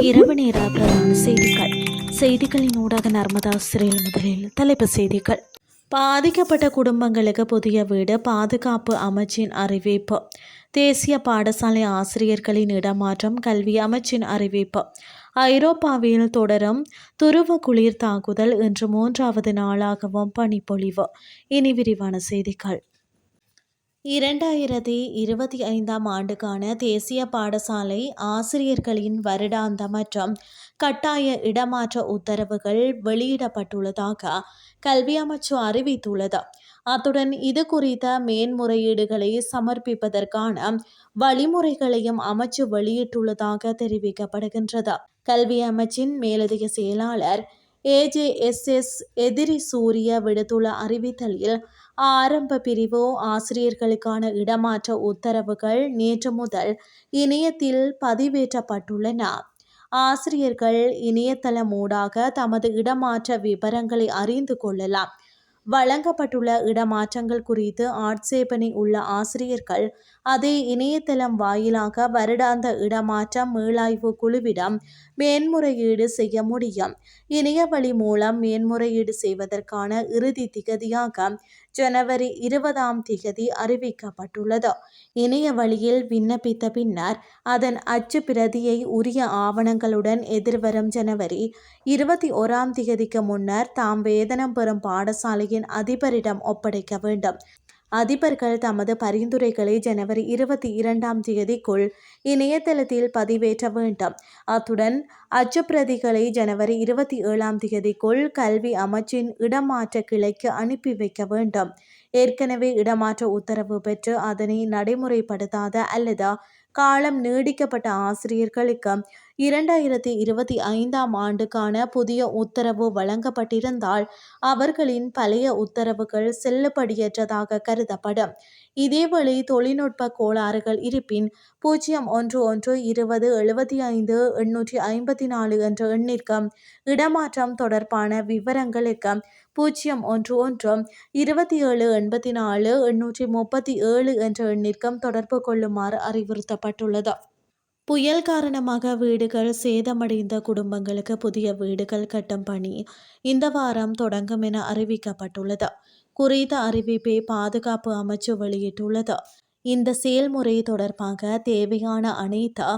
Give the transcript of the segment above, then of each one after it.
இரவு நேர பிரதான செய்திகள். செய்திகளின் ஊடாக நர்மதா சிறையில் முதலில் தலைப்பு செய்திகள். பாதிக்கப்பட்ட குடும்பங்களுக்கு புதிய வீடு பாதுகாப்பு அமைச்சின் அறிவிப்பு. தேசிய பாடசாலை ஆசிரியர்களின் இடமாற்றம் கல்வி அமைச்சின் அறிவிப்பு. ஐரோப்பாவில் தொடரும் துருவ குளிர் தாக்குதல் இன்று மூன்றாவது நாளாகவும் பனிப்பொழிவு. இனி விரிவான செய்திகள். இரண்டாயிரத்தி இருபத்தி ஐந்தாம் ஆண்டுக்கான தேசிய பாடசாலை ஆசிரியர்களின் வருடாந்த மற்றும் கட்டாய இடமாற்ற உத்தரவுகள் வெளியிடப்பட்டுள்ளதாக கல்வி அமைச்சு அறிவித்துள்ளது. அத்துடன் இது குறித்த மேன்முறையீடுகளை சமர்ப்பிப்பதற்கான வழிமுறைகளையும் அமைச்சு வெளியிட்டுள்ளதாக தெரிவிக்கப்படுகின்றது. கல்வி அமைச்சின் மேலதிக செயலாளர் ஏஜேஎஸ்எஸ் எதிரி சூரிய விடுத்துள்ள அறிவித்தலில் ஆரம்ப பிரிவு ஆசிரியர்களுக்கான இடமாற்ற உத்தரவுகள் நேற்று முதல் இணையத்தில் பதிவேற்றப்பட்டுள்ளன. ஆசிரியர்கள் இணையதளம் ஊடாக தமது இடமாற்ற விவரங்களை அறிந்து கொள்ளலாம். வழங்கப்பட்டுள்ள இடமாற்றங்கள் குறித்து ஆட்சேபனை உள்ள ஆசிரியர்கள் அதே இணையதளம் வாயிலாக வருடாந்த இடமாற்றம் மீளாய்வு குழுவிடம் மேன்முறையீடு செய்ய முடியும். இணையவழி மூலம் மேன்முறையீடு செய்வதற்கான இறுதி திகதியாக ஜனவரி இருபதாம் திகதி அறிவிக்கப்பட்டுள்ளது. இணைய வழியில் விண்ணப்பித்த பின்னர் அதன் அச்சு பிரதியை உரிய ஆவணங்களுடன் எதிர்வரும் ஜனவரி இருபத்தி ஓராம் திகதிக்கு முன்னர் தாம் வேதனம் பெறும் பாடசாலையின் அதிபரிடம் ஒப்படைக்க வேண்டும். அதிபர்கள் தமது பரிந்துரைகளை ஜனவரி இருபத்தி இரண்டாம் தேதிக்குள் இணையதளத்தில் பதிவேற்ற வேண்டும். அத்துடன் அச்சப்பிரதிகளை ஜனவரி இருபத்தி ஏழாம் தேதிக்குள் கல்வி அமைச்சின் இடமாற்ற கிளைக்கு அனுப்பி வைக்க வேண்டும். ஏற்கனவே இடமாற்ற உத்தரவு பெற்று அதனை நடைமுறைப்படுத்தாத அல்லது காலம் நீடிக்கப்பட்ட ஆசிரியர்களுக்கு இரண்டாயிரத்தி இருபத்தி ஐந்தாம் ஆண்டுக்கான புதிய உத்தரவு வழங்கப்பட்டிருந்தால் அவர்களின் பழைய உத்தரவுகள் செல்லுபடியற்றதாக கருதப்படும். இதேவேளை தொழில்நுட்ப கோளாறுகள் இருப்பின் பூஜ்ஜியம் ஒன்று ஒன்று இருபது எழுபத்தி ஐந்து எண்ணூற்றி ஐம்பத்தி நாலு என்ற எண்ணிற்கு இடமாற்றம் தொடர்பான விவரங்களுக்கு பூஜ்ஜியம் ஒன்று ஒன்று இருபத்தி ஏழு எண்பத்தி நாலு எண்ணூற்றி முப்பத்தி ஏழு என்ற எண்ணிற்கும் தொடர்பு கொள்ளுமாறு அறிவுறுத்தப்பட்டுள்ளது. புயல் காரணமாக வீடுகள் சேதமடைந்த குடும்பங்களுக்கு புதிய வீடுகள் கட்டும் பணி இந்த வாரம் தொடங்கும் என அறிவிக்கப்பட்டுள்ளது. குறித்த அறிவிப்பை பாதுகாப்பு அமைச்சு வெளியிட்டுள்ளது. இந்த செயல்முறை தொடர்பாக தேவையான அனைத்து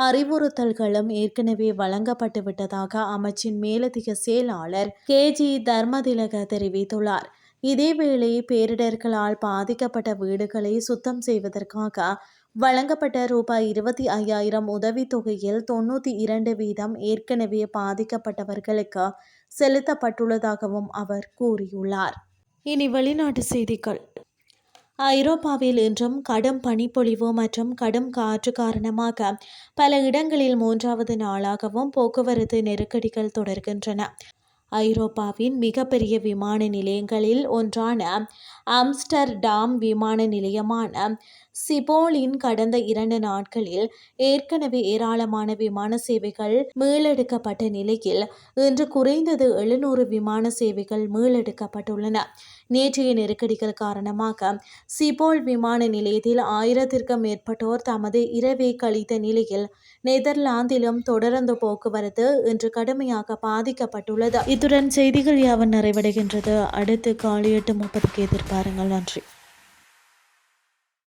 அறிவுறுத்தல்களும் ஏற்கனவே வழங்கப்பட்டு விட்டதாக அமைச்சின் மேலதிக செயலாளர் கே. ஜி. தர்மதிலக தெரிவித்துள்ளார். இதேவேளை பேரிடர்களால் பாதிக்கப்பட்ட வீடுகளை சுத்தம் செய்வதற்காக வழங்கப்பட்ட ரூபாய் இருபத்தி ஐயாயிரம் உதவித்தொகையில் தொண்ணூற்றி இரண்டு வீதம் ஏற்கனவே பாதிக்கப்பட்டவர்களுக்கு செலுத்தப்பட்டுள்ளதாகவும் அவர் கூறியுள்ளார். இனி வெளிநாட்டு செய்திகள். ஐரோப்பாவில் இன்றும் கடும் பனிப்பொழிவு மற்றும் கடும் காற்று காரணமாக பல இடங்களில் மூன்றாவது நாளாகவும் போக்குவரத்து நெருக்கடிகள் தொடர்கின்றன. ஐரோப்பாவின் மிகப்பெரிய விமான நிலையங்களில் ஒன்றான ஆம்ஸ்டர்டாம் விமான நிலையமான சிபோலின் கடந்த இரண்டு நாட்களில் ஏற்கனவே ஏராளமான விமான சேவைகள் மீளெடுக்கப்பட்ட நிலையில் இன்று குறைந்தது எழுநூறு விமான சேவைகள் மீளெடுக்கப்பட்டுள்ளன. நேற்றைய நெருக்கடிகள் காரணமாக சிபோல் விமான நிலையத்தில் ஆயிரத்திற்கும் மேற்பட்டோர் தமது இரவை கழித்த நிலையில் நெதர்லாந்திலும் தொடர்ந்து போக்குவரத்து இன்று கடுமையாக பாதிக்கப்பட்டுள்ளது. இத்துடன் செய்திகள் யாவன் நிறைவடைகின்றது. அடுத்து காலை எட்டு முப்பதுக்கு எதிர்பாருங்கள். நன்றி.